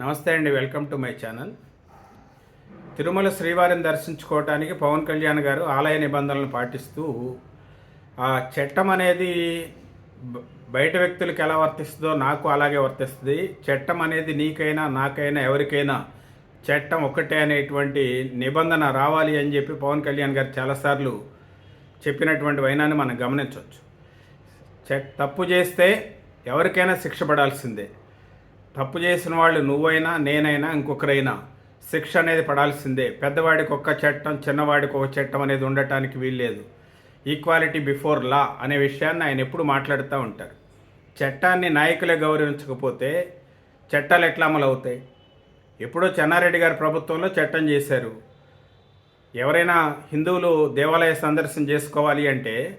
నమస్తే అండి welcome to my channel. Tirumala శ్రీవారిని దర్శించుకోవటానికి పవన్ కళ్యాణ్ గారు ఆలయ నిబంధనలను పాటిస్తూ ఆ చట్టం అనేది బయట వ్యక్తులకు ఎలా వర్తిస్తుందో నాకు అలాగే వర్తిస్తుంది. చట్టం అనేది నీకైనా నాకైనా ఎవరికైనా చట్టం ఒక్కటే అనేటువంటి నిబంధన రావాలి అని చెప్పి పవన్ కళ్యాణ్ గారు చాలాసార్లు చెప్పినటువంటి వైనాన్ని మనం గమనించవచ్చు. చె- తప్పు చేస్తే ఎవరికైనా శిక్ష పడాల్సిందే. తప్పు చేసిన వాళ్ళు నువ్వైనా నేనైనా ఇంకొకరైనా. శిక్ష అనేది పడాల్సిందే. పెద్దవాడికి ఒక్క చట్టం చిన్నవాడికి ఒక చట్టం అనేది ఉండటానికి వీల్లేదు. ఈక్వాలిటీ బిఫోర్ లా అనే విషయాన్ని ఆయన ఎప్పుడు మాట్లాడుతూ ఉంటారు. చట్టాన్ని నాయకులే గౌరవించకపోతే చట్టాలు ఎట్లా అమలు అవుతాయి? ఎప్పుడో చెన్నారెడ్డి గారి ప్రభుత్వంలో చట్టం చేశారు. ఎవరైనా హిందువులు దేవాలయ సందర్శన చేసుకోవాలి అంటే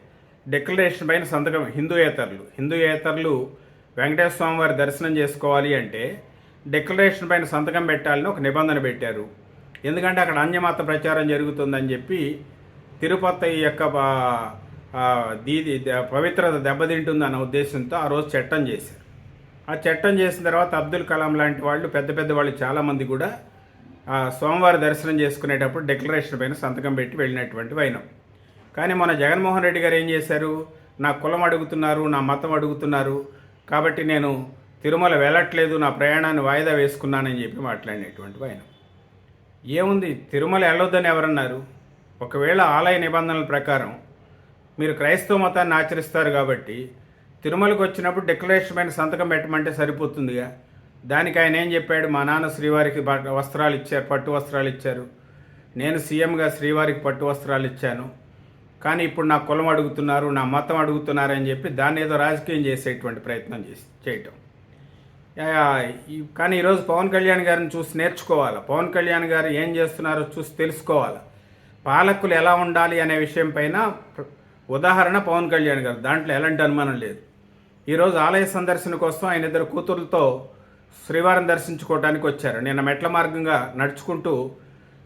డిక్లరేషన్ పైన సంతకం హిందూయేతరులు. హిందూయేతరులు వెంకటేశ్వర స్వామి వారి దర్శనం చేసుకోవాలి అంటే డిక్లరేషన్ పైన సంతకం పెట్టాలని ఒక నిబంధన పెట్టారు. ఎందుకంటే అక్కడ అన్యమత ప్రచారం జరుగుతుందని చెప్పి తిరుపతి యొక్క దీది పవిత్రత దెబ్బతింటుందన్న ఉద్దేశంతో ఆ రోజు చట్టం చేశారు. ఆ చట్టం చేసిన తర్వాత అబ్దుల్ కలాం లాంటి వాళ్ళు పెద్ద పెద్ద వాళ్ళు చాలామంది కూడా సోమవారం దర్శనం చేసుకునేటప్పుడు డిక్లరేషన్ పైన సంతకం పెట్టి వెళ్ళినటువంటి వైనం. కానీ మన జగన్మోహన్ రెడ్డి గారు ఏం చేశారు? నా కులం అడుగుతున్నారు నా మతం అడుగుతున్నారు కాబట్టి నేను తిరుమల వెళ్ళట్లేదు నా ప్రయాణాన్ని వాయిదా వేసుకున్నానని చెప్పి మాట్లాడినటువంటి ఆయన. ఏముంది తిరుమల వెళ్ళొద్దని ఎవరన్నారు? ఒకవేళ ఆలయ నిబంధనల ప్రకారం మీరు క్రైస్తవ మతాన్ని ఆచరిస్తారు కాబట్టి తిరుమలకు వచ్చినప్పుడు డిక్లరేషన్ పైన సంతకం పెట్టమంటే సరిపోతుందిగా. దానికి ఆయన ఏం చెప్పాడు? మా నాన్న శ్రీవారికి వస్త్రాలు ఇచ్చారు పట్టు వస్త్రాలు ఇచ్చారు. నేను సీఎంగా శ్రీవారికి పట్టు వస్త్రాలు ఇచ్చాను. కానీ ఇప్పుడు నా కులం అడుగుతున్నారు నా మతం అడుగుతున్నారు అని చెప్పి దాన్ని ఏదో రాజకీయం చేసేటువంటి ప్రయత్నం చేసి చేయటం. యా, కానీ ఈరోజు పవన్ కళ్యాణ్ గారిని చూసి నేర్చుకోవాలి? పవన్ కళ్యాణ్ గారు ఏం చేస్తున్నారో చూసి తెలుసుకోవాలి? పాలకులు ఎలా ఉండాలి అనే విషయం పైన ఉదాహరణ పవన్ కళ్యాణ్ గారు. దాంట్లో ఎలాంటి అనుమానం లేదు. ఈరోజు ఆలయ సందర్శన కోసం ఆయన ఇద్దరు కూతురులతో శ్రీవారం దర్శించుకోవడానికి వచ్చారు. నిన్న మెట్ల మార్గంగా నడుచుకుంటూ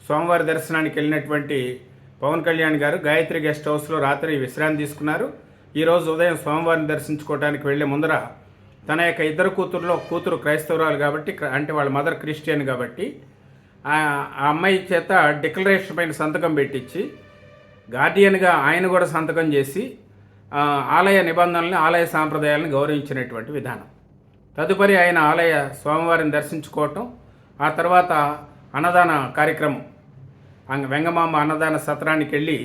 స్వామివారి దర్శనానికి వెళ్ళినటువంటి పవన్ కళ్యాణ్ గారు గాయత్రి గెస్ట్ హౌస్లో రాత్రి విశ్రాంతి తీసుకున్నారు. ఈరోజు ఉదయం స్వామివారిని దర్శించుకోవడానికి వెళ్ళే ముందర తన యొక్క ఇద్దరు కూతురులో కూతురు క్రైస్తవురాలు కాబట్టి అంటే వాళ్ళ మదర్ క్రిస్టియన్ కాబట్టి ఆ అమ్మాయి చేత డిక్లరేషన్ పైన సంతకం పెట్టించి గార్డియన్గా ఆయన కూడా సంతకం చేసి ఆలయ నిబంధనల్ని ఆలయ సాంప్రదాయాలను గౌరవించినటువంటి విధానం. తదుపరి ఆయన ఆలయ స్వామివారిని దర్శించుకోవటం ఆ తర్వాత అన్నదాన కార్యక్రమం వెంగమాంబ అన్నదాన సత్రానికి వెళ్ళి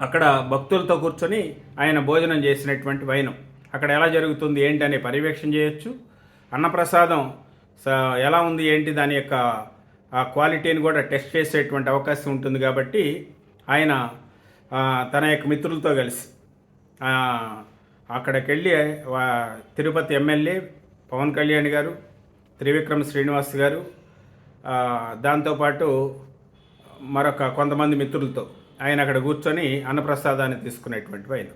అక్కడ భక్తులతో కూర్చొని ఆయన భోజనం చేసినటువంటి వైనం. అక్కడ ఎలా జరుగుతుంది ఏంటి అనే పర్యవేక్షణ చేయొచ్చు. అన్నప్రసాదం స- ఎలా ఉంది ఏంటి దాని యొక్క ఆ క్వాలిటీని కూడా టెస్ట్ చేసేటువంటి అవకాశం ఉంటుంది కాబట్టి ఆయన తన యొక్క మిత్రులతో కలిసి అక్కడికి వెళ్ళి తిరుపతి ఎమ్మెల్యే పవన్ కళ్యాణ్ గారు త్రివిక్రమ్ శ్రీనివాస్ గారు దాంతోపాటు మరొక కొంతమంది మిత్రులతో ఆయన అక్కడ కూర్చొని అన్నప్రసాదాన్ని తీసుకునేటువంటి ఆయన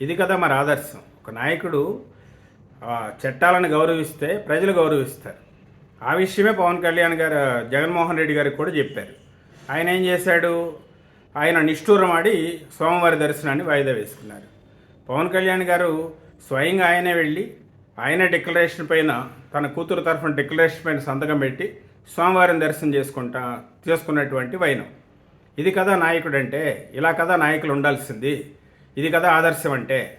ఇది కదా మరి ఆదర్శం. ఒక నాయకుడు చట్టాలను గౌరవిస్తే ప్రజలు గౌరవిస్తారు. ఆ విషయమే పవన్ కళ్యాణ్ గారు జగన్మోహన్ రెడ్డి గారికి కూడా చెప్పారు. ఆయన ఏం చేశాడు? ఆయన నిష్ఠూరం ఆడి సోమవారి దర్శనాన్ని వాయిదా వేసుకున్నారు. పవన్ కళ్యాణ్ గారు స్వయంగా ఆయనే వెళ్ళి ఆయన డిక్లరేషన్ పైన తన కూతురు తరఫున డిక్లరేషన్ పైన సంతకం పెట్టి స్వామివారిని దర్శనం చేసుకుంటా చేసుకున్నటువంటి వైనం. ఇది కదా నాయకుడు అంటే ఇలా కదా నాయకులు ఉండాల్సింది. ఇది కదా ఆదర్శం అంటే